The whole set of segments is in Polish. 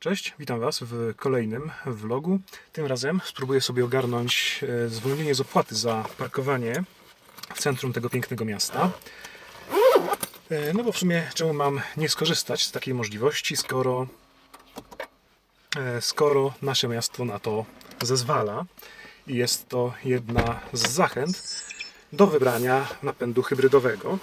Cześć, witam Was w kolejnym vlogu. Tym razem spróbuję sobie ogarnąć e, zwolnienie z opłaty za parkowanie w centrum tego pięknego miasta. E, No bo w sumie czemu mam nie skorzystać z takiej możliwości, skoro, e, skoro nasze miasto na to zezwala i jest to jedna z zachęt do wybrania napędu hybrydowego.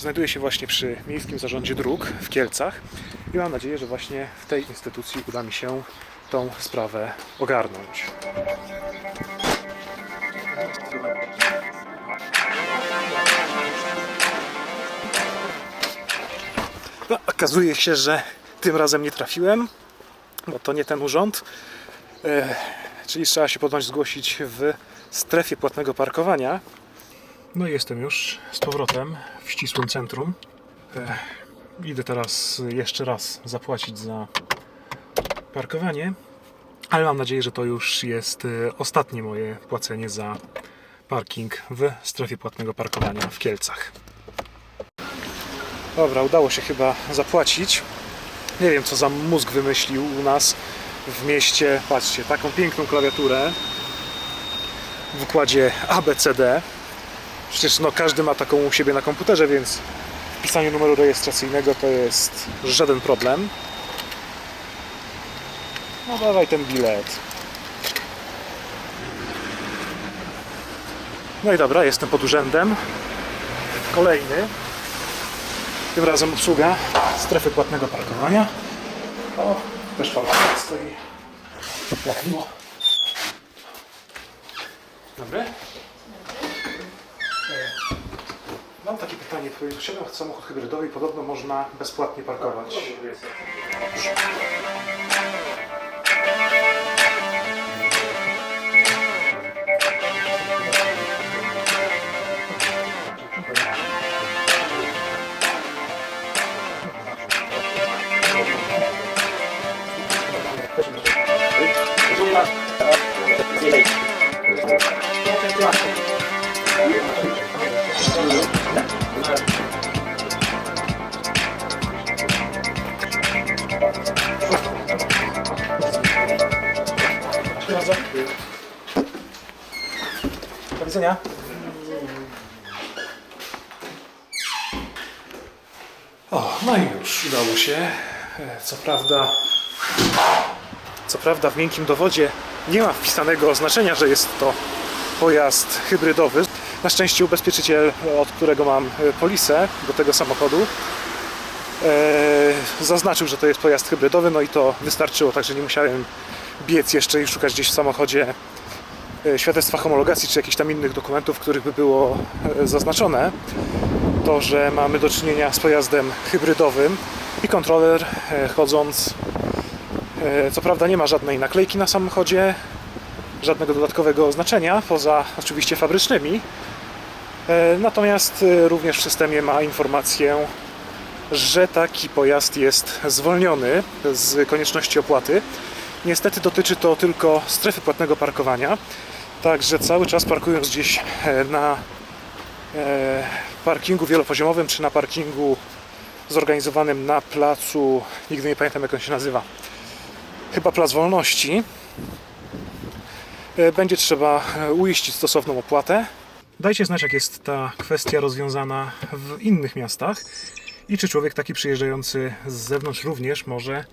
Znajduję się właśnie przy Miejskim Zarządzie Dróg w Kielcach i mam nadzieję, że właśnie w tej instytucji uda mi się tą sprawę ogarnąć. No, okazuje się, że tym razem nie trafiłem, bo to nie ten urząd. E, czyli trzeba się ponoć zgłosić w strefie płatnego parkowania. No i jestem już z powrotem w ścisłym centrum. E, idę teraz jeszcze raz zapłacić za parkowanie, ale mam nadzieję, że to już jest e, ostatnie moje płacenie za parking w strefie płatnego parkowania w Kielcach. Dobra, udało się chyba zapłacić. Nie wiem, co za mózg wymyślił u nas w mieście. Patrzcie, taką piękną klawiaturę w układzie ABCD. Przecież no, każdy ma taką u siebie na komputerze, więc wpisanie numeru rejestracyjnego to jest żaden problem. No dawaj ten bilet. No i dobra, jestem pod urzędem. Kolejny. Tym razem obsługa strefy płatnego parkowania. O, też pan stoi. Jak miło. Dobry. Mam takie pytanie. Posiadam samochód hybrydowy i podobno można bezpłatnie parkować. Dziękuję bardzo. Do widzenia. O, no i już udało się. E, Co prawda, co prawda w miękkim dowodzie nie ma wpisanego oznaczenia, że jest to pojazd hybrydowy. Na szczęście ubezpieczyciel, od którego mam e, polisę do tego samochodu, e, zaznaczył, że to jest pojazd hybrydowy, no i to wystarczyło, także nie musiałem biec jeszcze i szukać gdzieś w samochodzie e, świadectwa homologacji czy jakichś tam innych dokumentów, w których by było zaznaczone. To, że mamy do czynienia z pojazdem hybrydowym i kontroler chodząc co prawda nie ma żadnej naklejki na samochodzie, żadnego dodatkowego oznaczenia, poza oczywiście fabrycznymi. E, Natomiast e, również w systemie ma informację, że taki pojazd jest zwolniony z konieczności opłaty. Niestety dotyczy to tylko strefy płatnego parkowania, także cały czas parkując gdzieś e, na parkingu wielopoziomowym czy na parkingu zorganizowanym na placu, nigdy nie pamiętam jak on się nazywa, chyba Plac Wolności, będzie trzeba e, uiścić stosowną opłatę. Dajcie znać, jak jest ta kwestia rozwiązana w innych miastach i czy człowiek taki przyjeżdżający z zewnątrz również może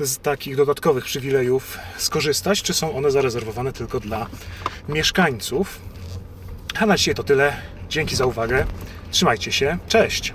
z takich dodatkowych przywilejów skorzystać, czy są one zarezerwowane tylko dla mieszkańców. A na dzisiaj to tyle. Dzięki za uwagę. Trzymajcie się. Cześć!